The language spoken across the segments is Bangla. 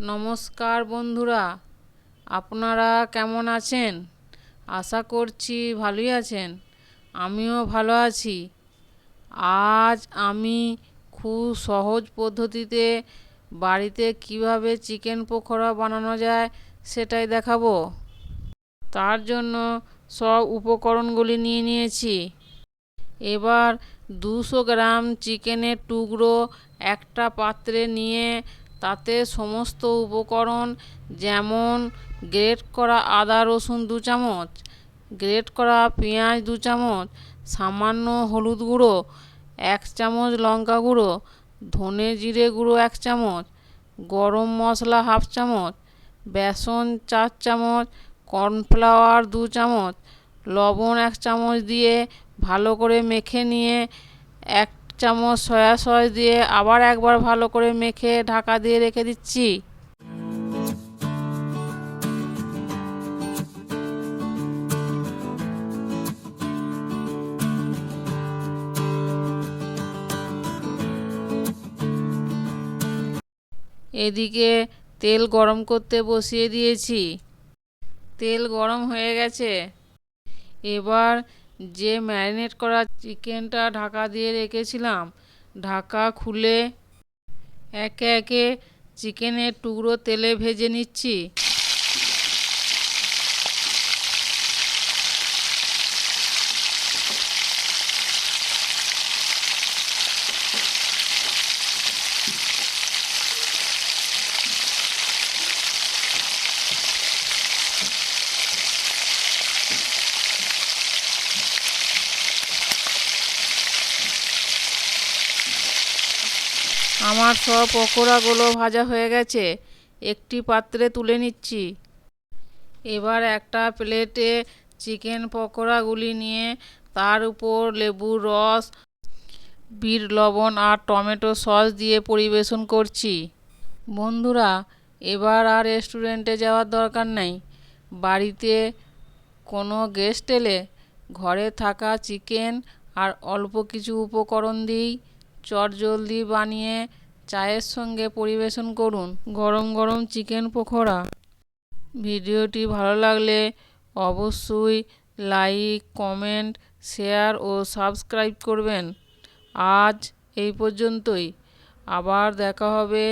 নমস্কার বন্ধুরা, আপনারা কেমন আছেন? আশা করছি ভালোই আছেন, আমিও ভালো আছি। আজ আমি খুব সহজ পদ্ধতিতে বাড়িতে কীভাবে চিকেন পকোড়া বানানো যায় সেটাই দেখাবো। তার জন্য সব উপকরণগুলি নিয়ে নিয়েছি। এবার দুশো গ্রাম চিকেনের টুকরো একটা পাত্রে নিয়ে তাতে সমস্ত উপকরণ যেমন গ্রেট করা আদা, রসুন দু চামচ, গ্রেট করা পেঁয়াজ দু চামচ, সামান্য হলুদ গুঁড়ো এক চামচ লঙ্কা গুঁড়ো, ধনে জিরে গুঁড়ো এক চামচ, গরম মশলা হাফ চামচ, বেসন চার চামচ, কর্নফ্লাওয়ার দু চামচ, লবণ এক চামচ দিয়ে ভালো করে মেখে নিয়ে এক চামচ সয়া সস দিয়ে আবার একবার ভালো করে মেখে ঢাকা দিয়ে রেখে দিচ্ছি। এদিকে তেল গরম করতে বসিয়ে দিয়েছি। তেল গরম হয়ে গেছে। এবার যে ম্যারিনেট করা চিকেনটা ঢাকা দিয়ে রেখেছিলাম, ঢাকা খুলে একে একে চিকেনের টুকরো তেলে ভেজে নিচ্ছি। আমার সব পকোড়াগুলো ভাজা হয়ে গেছে। একটি পাত্রে তুলে নিচ্ছি। এবার একটা প্লেটে চিকেন পকোড়াগুলি নিয়ে তার উপর লেবুর রস, বিট লবণ আর টমেটো সস দিয়ে পরিবেশন করছি। বন্ধুরা, এবার আর রেস্টুরেন্টে যাওয়ার দরকার নেই। বাড়িতে কোনো গেস্ট এলে ঘরে থাকা চিকেন আর অল্প কিছু উপকরণ দিয়েই চটজলদি বানিয়ে চায়ের সঙ্গে পরিবেশন করুন গরম গরম চিকেন পকোড়া। ভিডিওটি ভালো লাগলে অবশ্যই লাইক, কমেন্ট, শেয়ার ও সাবস্ক্রাইব করবেন। আজ এই পর্যন্তই। আবার দেখা হবে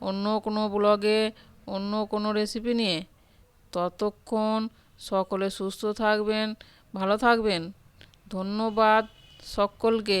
অন্য কোনো ব্লগে অন্য কোনো রেসিপি নিয়ে। ততক্ষণ সকলে সুস্থ থাকবেন, ভালো থাকবেন। ধন্যবাদ সকলকে।